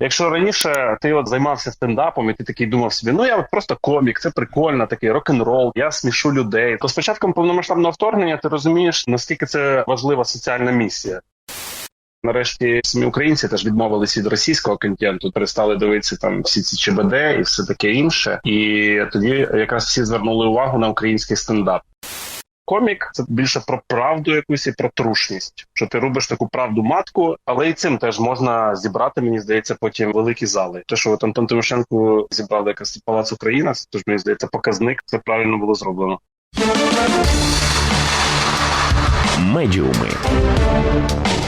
Якщо раніше ти от займався стендапом, і ти такий думав собі, ну я от просто комік, це прикольно, такий рок-н-рол, я смішу людей. То з початком повномасштабного вторгнення ти розумієш, наскільки це важлива соціальна місія. Нарешті самі українці теж відмовились від російського контенту, перестали дивитися там всі ці ЧБД і все таке інше. І тоді якраз всі звернули увагу на український стендап. Комік це більше про правду якусь і про трушність. Що ти робиш таку правду матку, але і цим теж можна зібрати, мені здається, потім великі зали. Те, що Антон Тимошенко зібрали якось палац Україна, це ж мені здається показник. Це правильно було зроблено. Медіуми.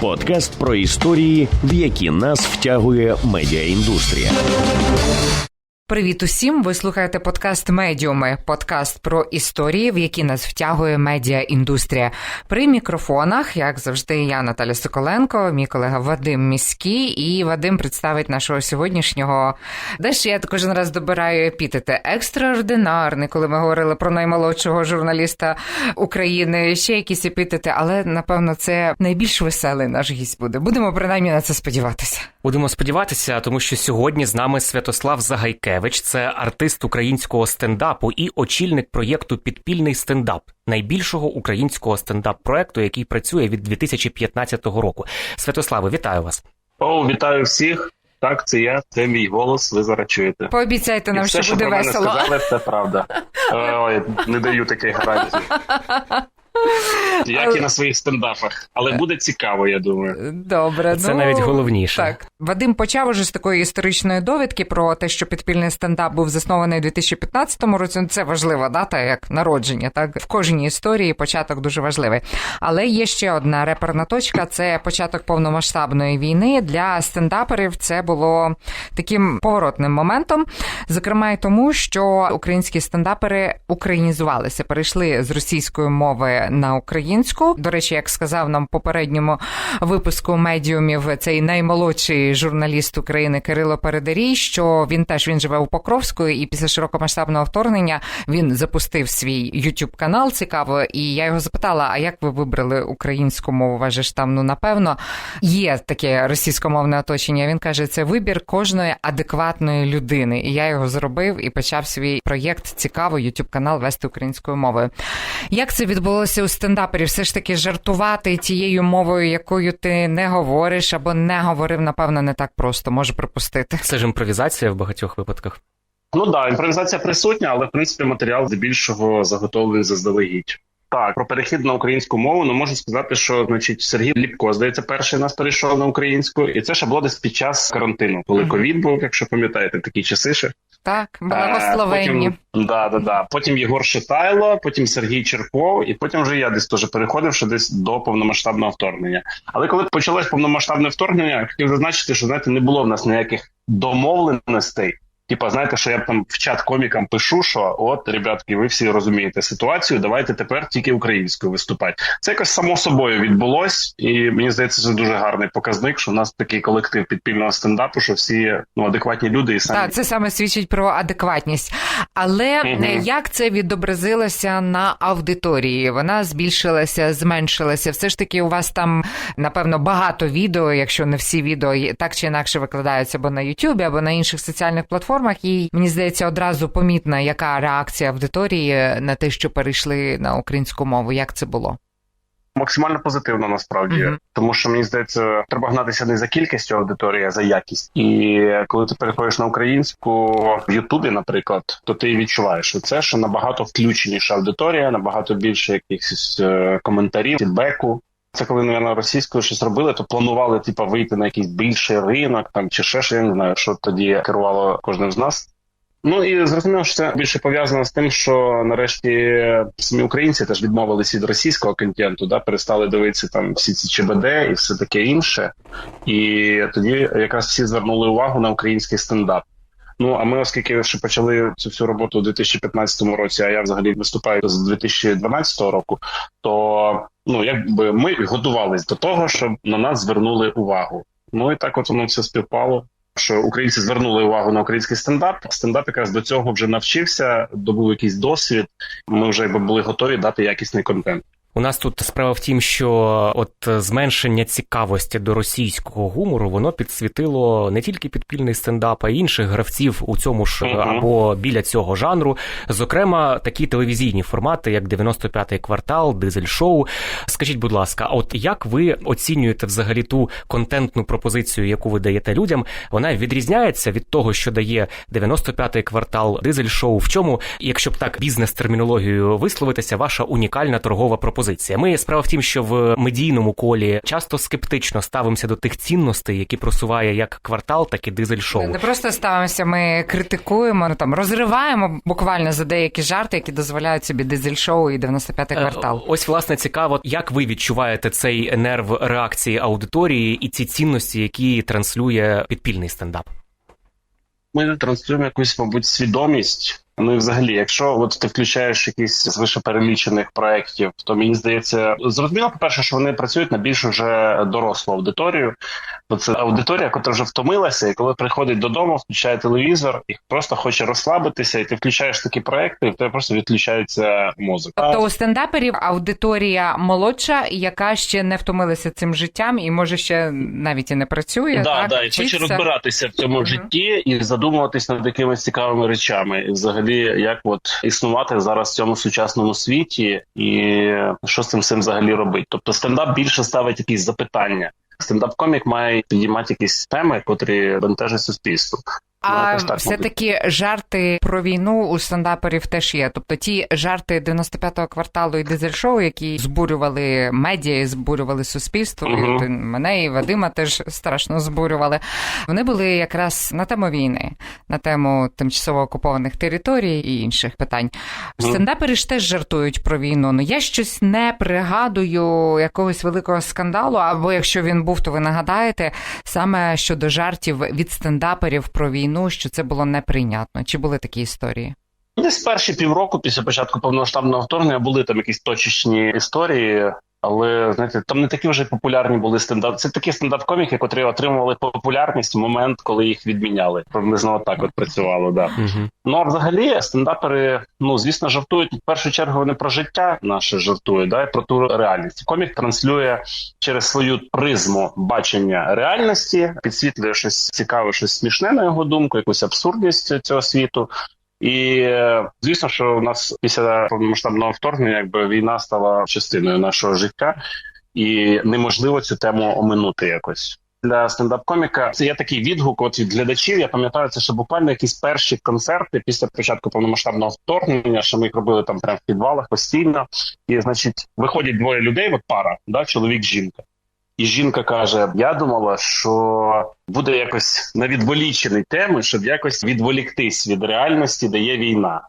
Подкаст про історії, в які нас втягує медіаіндустрія. Привіт усім! Ви слухаєте подкаст Медіуми, подкаст про історії, в які нас втягує медіаіндустрія. При мікрофонах, як завжди, я Наталя Соколенко, мій колега Вадим Міський, і Вадим представить нашого сьогоднішнього. Дещо я кожен раз добираю епітети екстраординарний, коли ми говорили про наймолодшого журналіста України. Ще якісь епітети, але напевно це найбільш веселий наш гість буде. Будемо принаймні на це сподіватися. Будемо сподіватися, тому що сьогодні з нами Святослав Загайкевич, це артист українського стендапу і очільник проєкту Підпільний стендап, найбільшого українського стендап-проекту, який працює від 2015 року. Святославе, вітаю вас. О, вітаю всіх! Так, це я, це мій голос. Ви зараз чуєте. Пообіцяйте нам, І все, що буде про мене весело. сказали, це правда. Ой, не даю таких гарантій. Як і на своїх стендапах, але буде цікаво, я думаю. Добре, Це ну, навіть головніше. Так, Вадим почав уже з такої історичної довідки про те, що підпільний стендап був заснований у 2015 році. Ну, Це важлива дата, як народження. Так в кожній історії початок дуже важливий. Але є ще одна реперна точка: це початок повномасштабної війни. Для стендаперів це було таким поворотним моментом, зокрема й тому, що українські стендапери українізувалися, перейшли з російської мови на українську. До речі, як сказав нам попередньому випуску медіумів, цей наймолодший журналіст України Кирило Передарій, що він теж він живе у Покровську, і після широкомасштабного вторгнення він запустив свій youtube канал. Цікаво, і я його запитала: а як ви вибрали українську мову? Важе ж там, ну напевно, є таке російськомовне оточення. Він каже, це вибір кожної адекватної людини. І я його зробив і почав свій проєкт цікаво youtube канал вести українською мовою. Як це відбулося у стендаперів? Все ж таки жартувати тією мовою, якою ти не говориш або не говорив, напевно, не так просто може припустити. Це ж імпровізація в багатьох випадках. Ну так, да, імпровізація присутня, але в принципі матеріал здебільшого заготовлений заздалегідь. Так, про перехід на українську мову ну можу сказати, що значить Сергій Ліпко, здається, перший нас перейшов на українську, і це ще було десь під час карантину, коли ковід був, якщо пам'ятаєте, такі часи ще. Так, благословенні. Е, Потім, да, да, да. Потім Єгор Шитайло, потім Сергій Черков, і потім вже я десь теж переходив ще десь до повномасштабного вторгнення. Але коли почалось повномасштабне вторгнення, хотів зазначити, що знаєте, не було в нас ніяких домовленостей. Типа, знаєте, що я там в чат комікам пишу, що от, ребятки, ви всі розумієте ситуацію, давайте тепер тільки українською виступати. Це якось само собою відбулось, і мені здається, це дуже гарний показник, що в нас такий колектив підпільного стендапу, що всі ну адекватні люди і самі Так, це саме свідчить про адекватність. Але е, як це відобразилося на аудиторії? Вона збільшилася, зменшилася. Все ж таки, у вас там напевно багато відео, якщо не всі відео так чи інакше викладаються або на Ютубі, або на інших соціальних платформах. І мені здається, одразу помітна, яка реакція аудиторії на те, що перейшли на українську мову. Як це було? максимально позитивно насправді, Мгм. тому що мені здається, треба гнатися не за кількістю аудиторії, а за якість. І коли ти переходиш на українську в Ютубі, наприклад, то ти відчуваєш що це що набагато включеніша аудиторія, набагато більше якихось е, коментарів, фідбеку. Це коли наверное, російською щось робили, то планували типа вийти на якийсь більший ринок, там чи ще що я не знаю, що тоді керувало кожним з нас. Ну і зрозуміло, що це більше пов'язано з тим, що нарешті самі українці теж відмовились від російського контенту, да, перестали дивитися там всі ці ЧБД і все таке інше. І тоді якраз всі звернули увагу на український стендап. Ну а ми, оскільки ще почали цю всю роботу у 2015 році, а я взагалі виступаю з 2012 року, то ну якби ми готувались до того, щоб на нас звернули увагу. Ну і так от воно все співпало. Що українці звернули увагу на український стендап. Стендап якраз до цього вже навчився, добув якийсь досвід. Ми вже якби були готові дати якісний контент. У нас тут справа в тім, що от зменшення цікавості до російського гумору воно підсвітило не тільки підпільний стендап, а й інших гравців у цьому ж або біля цього жанру. Зокрема, такі телевізійні формати, як 95-й квартал, дизель-шоу. Скажіть, будь ласка, от як ви оцінюєте взагалі ту контентну пропозицію, яку ви даєте людям? Вона відрізняється від того, що дає 95-й квартал, дизель-шоу? В чому, якщо б так бізнес-термінологією висловитися, ваша унікальна торгова пропозиція? Ми справа в тім, що в медійному колі часто скептично ставимося до тих цінностей, які просуває як квартал, так і дизель-шоу. Не просто ставимося, ми критикуємо, ну там розриваємо буквально за деякі жарти, які дозволяють собі дизель-шоу і 95-й Е, квартал. Ось власне цікаво, як ви відчуваєте цей нерв реакції аудиторії і ці цінності, які транслює підпільний стендап. Ми транслюємо якусь, мабуть, свідомість. Ну і взагалі, якщо от ти включаєш якісь з вишеперелічених проєктів, то мені здається, зрозуміло, по-перше, що вони працюють на більш уже дорослу аудиторію. Бо це аудиторія, яка вже втомилася, і коли приходить додому, включає телевізор і просто хоче розслабитися, і ти включаєш такі проекти, і в тебе просто відключається мозок. Тобто у стендаперів аудиторія молодша, яка ще не втомилася цим життям і може ще навіть і не працює. Да, так, да, і хоче розбиратися в цьому Мгм. житті і задумуватись над якимись цікавими речами, і взагалі, як от існувати зараз в цьому сучасному світі, і що з цим всім взагалі робити. Тобто стендап більше ставить якісь запитання. Стендап-комік має підіймати якісь теми, котрі бентежать суспільство. Ну, А все-таки жарти про війну у стендаперів теж є. Тобто ті жарти 95-го кварталу і дизель-шоу, які збурювали медіа, і збурювали суспільство. І мене і Вадима теж страшно збурювали. Вони були якраз на тему війни, на тему тимчасово окупованих територій і інших питань. Стендапери ж теж жартують про війну. Ну я щось не пригадую якогось великого скандалу. Або якщо він був, то ви нагадаєте саме щодо жартів від стендаперів про війну, що це було неприйнятно. Чи були такі історії? Десь перші півроку після початку повномасштабного вторгнення були там якісь точечні історії. Але знаєте, там не такі вже популярні були стендап. Це такі стендап-коміки, котрі отримували популярність в момент, коли їх відміняли. Приблизно так от працювало. Да. Угу. Ну а взагалі стендапери, ну звісно, жартують. В першу чергу вони про життя наше жартують, да, і про ту реальність. Комік транслює через свою призму бачення реальності, підсвітлює щось цікаве, щось смішне на його думку, якусь абсурдність цього світу. І е, звісно, що у нас після повномасштабного вторгнення, якби війна стала частиною нашого життя, і неможливо цю тему оминути якось. Для стендап-коміка це є такий відгук от від глядачів. Я пам'ятаю, це ще буквально якісь перші концерти після початку повномасштабного вторгнення, що ми їх робили там прямо в підвалах постійно. І, значить, виходять двоє людей, от пара, да, чоловік, жінка. І жінка каже: Я думала, що буде якось на відволічені теми, щоб якось відволіктись від реальності, де є війна.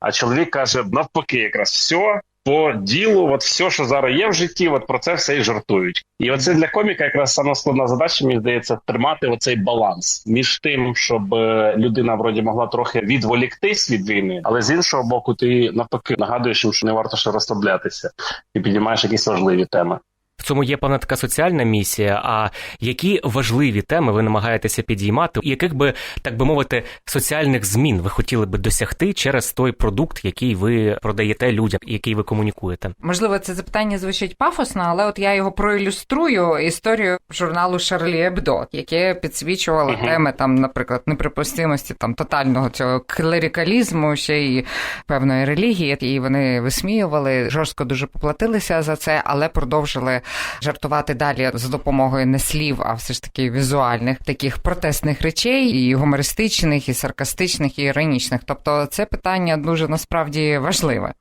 А чоловік каже: навпаки, якраз все по ділу, от все, що зараз є в житті, от про це все і жартують. І оце для коміка якраз сама складна задача, мені здається, тримати оцей баланс між тим, щоб е, людина вроді могла трохи відволіктись від війни, але з іншого боку, ти навпаки нагадуєш їм, що не варто ще розслаблятися і підіймаєш якісь важливі теми. В цьому є певна така соціальна місія. А які важливі теми ви намагаєтеся підіймати, і яких би так би мовити соціальних змін ви хотіли би досягти через той продукт, який ви продаєте людям, який ви комунікуєте? Можливо, це запитання звучить пафосно, але от я його проілюструю історію журналу Шарлі Ебдо, яке підсвічувало Мгм. теми там, наприклад, неприпустимості там тотального цього клерикалізму, ще й певної релігії, і вони висміювали, жорстко дуже поплатилися за це, але продовжили жартувати далі за допомогою не слів, а все ж таки візуальних таких протестних речей, і гумористичних, і саркастичних, і іронічних. Тобто, це питання дуже насправді важливе.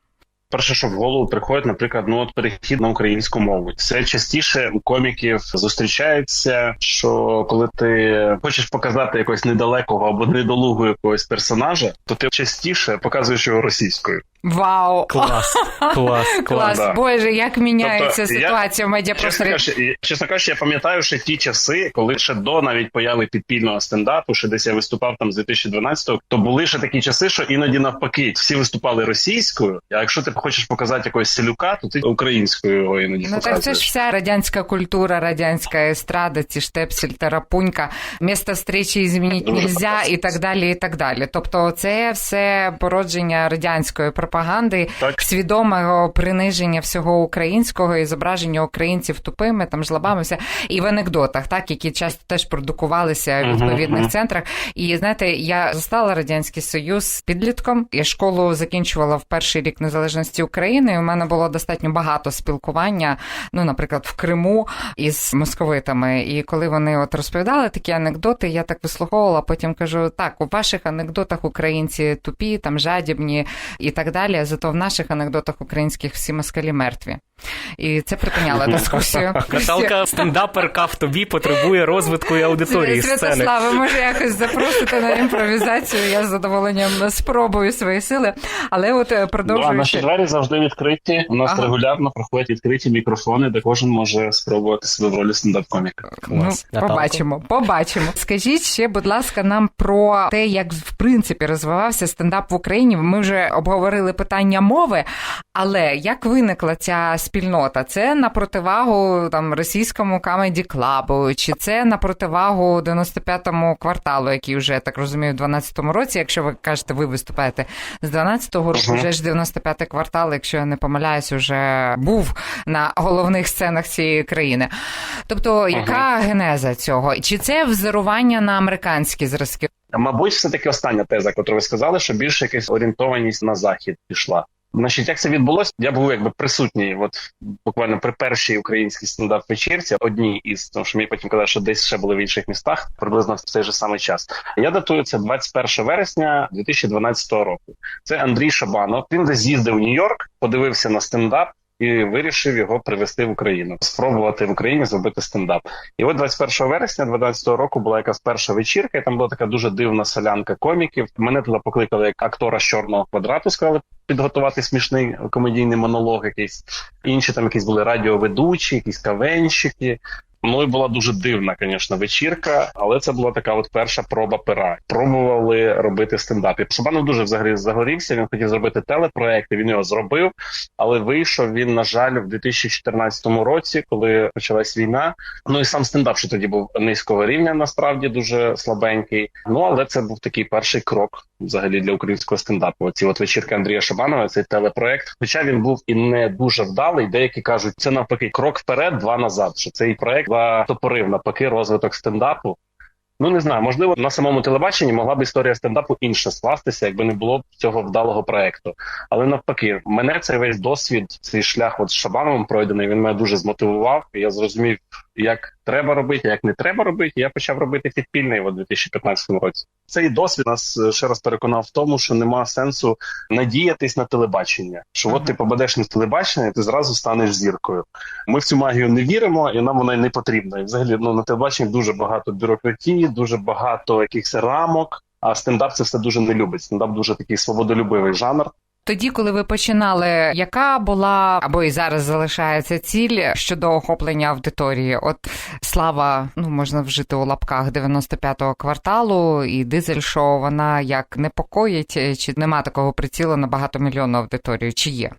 Перше, що в голову приходить, наприклад, ну от перехід на українську мову. Все частіше у коміків зустрічається, що коли ти хочеш показати якогось недалекого або недолугого якогось персонажа, то ти частіше показуєш його російською. Вау! Клас, клас, клас. Клас, да. Боже, як міняється Тобто, я- ситуація в Чесно медіапросторі. кажучи, чесно кажучи, я пам'ятаю ще ті часи, коли ще до навіть появи підпільного стендапу, ще десь я виступав там з 2012-го, то були ще такі часи, що іноді навпаки всі виступали російською. А якщо ти хочеш показати якогось селюка, то ти українською його іноді Ну показуєш. так це ж вся радянська культура, радянська естрада, ці штепсель, тарапунька, місто встречі змінити нельзя і так далі. і так далі. Тобто, це все породження радянської пропаганди. Пропаганди, Так. свідомого приниження всього українського і зображення українців тупими, там жлобами, все і в анекдотах, так які часто теж продукувалися в відповідних мгм. центрах. І знаєте, я застала радянський союз підлітком. Я школу закінчувала в перший рік незалежності України. і У мене було достатньо багато спілкування. Ну, наприклад, в Криму із московитами. І коли вони от розповідали такі анекдоти, я так вислуховувала. Потім кажу: так, у ваших анекдотах українці тупі, там жадібні і так далі. Зато в наших анекдотах українських всі москалі мертві. І це припиняло дискусію. Наталка, стендаперка в тобі потребує розвитку і аудиторії сцени. Святославе, може якось запросити на імпровізацію. Я з задоволенням спробую свої сили. Але от е, Ну, наші двері завжди відкриті. У нас Ага. регулярно проходять відкриті мікрофони, де кожен може спробувати себе в ролі стендап-коміка. Ну, побачимо, побачимо. Скажіть ще, будь ласка, нам про те, як в принципі розвивався стендап в Україні. Ми вже обговорили питання мови, але як виникла ця спільнота? Це на противагу там російському камеді клабу, чи це на противагу 95-му кварталу, який вже я так розумію, в 12-му році, якщо ви кажете, ви виступаєте з 12-го року, вже ж 95-й квартал, якщо я не помиляюсь, уже був на головних сценах цієї країни. Тобто, яка генеза цього? Чи це взорування на американські зразки? Мабуть, все таки остання теза, яку ви сказали, що більше якась орієнтованість на захід пішла. Значить, як це відбулося? Я був якби присутній, от буквально при першій українській стендап вечірці, одній із тому, що мені потім казали, що десь ще були в інших містах, приблизно в цей же самий час. Я датую це 21 вересня 2012 року. Це Андрій Шабанов. Він десь з'їздив в Нью-Йорк, подивився на стендап. І вирішив його привезти в Україну, спробувати в Україні зробити стендап. І от 21 вересня 2012 року була якась перша вечірка, і там була така дуже дивна солянка коміків. Мене туди покликали як актора з чорного квадрату, сказали підготувати смішний комедійний монолог. Якийсь інші там якісь були радіоведучі, якісь кавенщики. Ну і була дуже дивна, звісно, вечірка, але це була така от перша проба пера. Пробували робити стендап. І Шабанов дуже взагалі загорівся. Він хотів зробити телепроект, і він його зробив. Але вийшов він, на жаль, в 2014 році, коли почалась війна. Ну і сам стендап, що тоді був низького рівня, насправді дуже слабенький. Ну але це був такий перший крок взагалі для українського стендапу. Оці от вечірки Андрія Шабанова, цей телепроект. Хоча він був і не дуже вдалий. Деякі кажуть, це навпаки крок вперед, два назад. Що цей проект затопорив навпаки розвиток стендапу. Ну не знаю, можливо, на самому телебаченні могла б історія стендапу інша скластися, якби не було б цього вдалого проекту. Але навпаки, мене цей весь досвід, цей шлях от з Шабановим пройдений, він мене дуже змотивував. І я зрозумів, як треба робити, як не треба робити. Я почав робити підпільний у 2015 році. Цей досвід нас е, ще раз переконав в тому, що нема сенсу надіятись на телебачення. Що от ти попадеш на телебачення, і ти зразу станеш зіркою. Ми в цю магію не віримо, і нам вона не потрібна. І взагалі ну на телебаченні дуже багато бюрократії, дуже багато якихось рамок. А стендап це все дуже не любить. Стендап дуже такий свободолюбивий жанр. Тоді, коли ви починали, яка була або і зараз залишається ціль щодо охоплення аудиторії? От слава, ну можна вжити у лапках 95-го кварталу і дизель шоу вона як непокоїть, чи нема такого прицілу на багатомільйонну аудиторію? Чи є?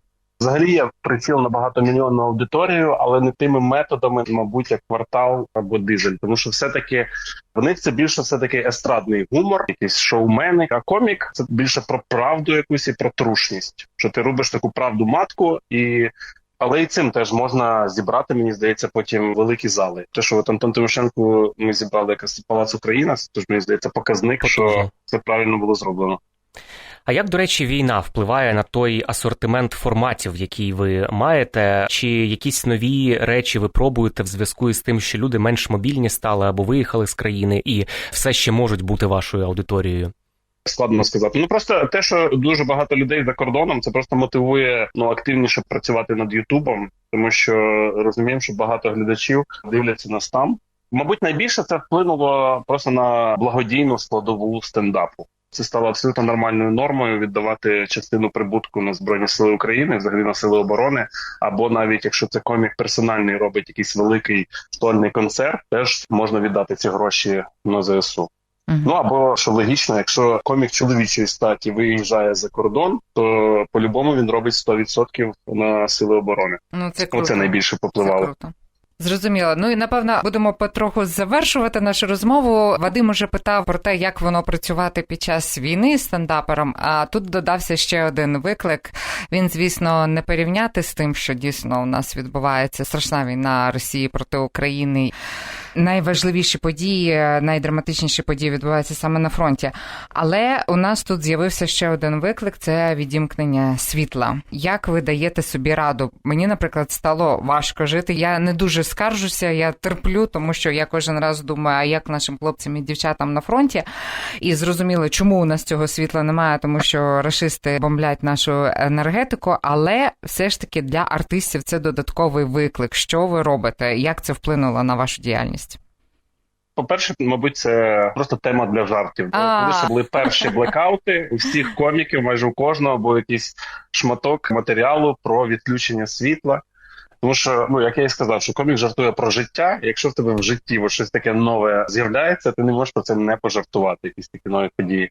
Взагалі є приціл на багатомільйонну аудиторію, але не тими методами, мабуть, як квартал або дизель. Тому що все-таки в них це більше все таки естрадний гумор, якісь шоумени. А комік це більше про правду якусь і про трушність. Що ти робиш таку правду матку і. Але і цим теж можна зібрати, мені здається, потім великі зали. Те, що от Антон Тимошенко ми зібрали якось Палац Україна, це теж мені здається показник, що це правильно було зроблено. А як, до речі, війна впливає на той асортимент форматів, який ви маєте? Чи якісь нові речі ви пробуєте в зв'язку із тим, що люди менш мобільні стали або виїхали з країни і все ще можуть бути вашою аудиторією? Складно сказати. Ну просто те, що дуже багато людей за кордоном, це просто мотивує ну активніше працювати над Ютубом, тому що розуміємо, що багато глядачів дивляться нас там. Мабуть, найбільше це вплинуло просто на благодійну складову стендапу. Це стало абсолютно нормальною нормою віддавати частину прибутку на збройні сили України, взагалі на сили оборони. Або навіть якщо це комік персональний робить якийсь великий стольний концерт, теж можна віддати ці гроші на ЗСУ. Мгм. Ну або що логічно, якщо комік чоловічої статі виїжджає за кордон, то по-любому він робить 100% на сили оборони. Ну це круто. Оце найбільше Це попливало. круто. Зрозуміло. Ну і напевно будемо потроху завершувати нашу розмову. Вадим уже питав про те, як воно працювати під час війни з стендапером. А тут додався ще один виклик. Він, звісно, не порівняти з тим, що дійсно у нас відбувається страшна війна Росії проти України. Найважливіші події, найдраматичніші події відбуваються саме на фронті. Але у нас тут з'явився ще один виклик: це відімкнення світла. Як ви даєте собі раду? Мені, наприклад, стало важко жити. Я не дуже скаржуся, я терплю, тому що я кожен раз думаю, а як нашим хлопцям і дівчатам на фронті. І зрозуміло, чому у нас цього світла немає, тому що рашисти бомблять нашу енергетику. Але все ж таки для артистів це додатковий виклик. Що ви робите? Як це вплинуло на вашу діяльність? По-перше, мабуть, це просто тема для жартів. Коли ще були перші блекаути, у всіх коміків, майже у кожного, був якийсь шматок матеріалу про відключення світла. Тому що, ну як я і сказав, що комік жартує про життя. Якщо в тебе в житті щось таке нове з'являється, ти не можеш про це не пожартувати, якісь такі нові події.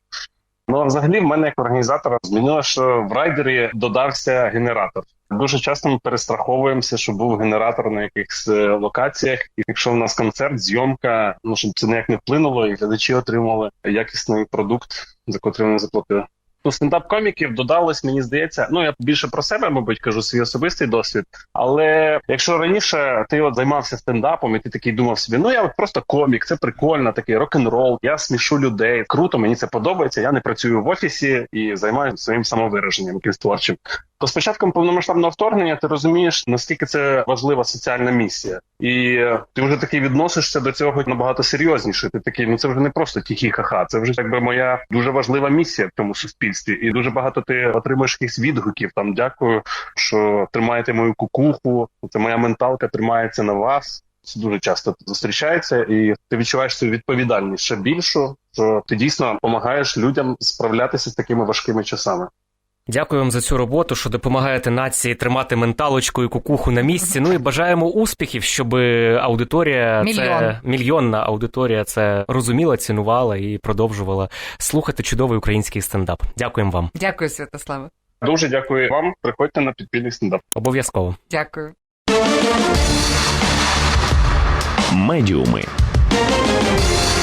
Ну а взагалі, в мене як організатора змінило, що в райдері додався генератор. Дуже часто ми перестраховуємося, щоб був генератор на якихось е, локаціях. І якщо в нас концерт, зйомка, ну щоб це ніяк не вплинуло, і глядачі отримали якісний продукт, за котрий вони заплатили. Ну, стендап-коміків додалось, мені здається. Ну я більше про себе, мабуть, кажу свій особистий досвід. Але якщо раніше ти от займався стендапом, і ти такий думав собі, ну я от просто комік, це прикольно, такий рок-н-рол, я смішу людей, круто, мені це подобається. Я не працюю в офісі і займаюся своїм самовираженням, якимсь творчим. То з початком повномасштабного вторгнення ти розумієш, наскільки це важлива соціальна місія, і ти вже такий відносишся до цього набагато серйозніше. Ти такий, ну це вже не просто тихі ха-ха, це вже якби моя дуже важлива місія в цьому суспільстві. І дуже багато ти отримаєш якихось відгуків. Там дякую, що тримаєте мою кукуху. Це моя менталка тримається на вас. Це дуже часто зустрічається, і ти відчуваєш цю відповідальність ще більшу, що ти дійсно допомагаєш людям справлятися з такими важкими часами. Дякую вам за цю роботу, що допомагаєте нації тримати менталочку і кукуху на місці. Ну і бажаємо успіхів, щоб аудиторія Мільйон. це мільйонна аудиторія це розуміла, цінувала і продовжувала слухати чудовий український стендап. Дякуємо вам. Дякую, Святославе. Дуже дякую вам. Приходьте на підпільний стендап. Обов'язково. Дякую. Медіуми.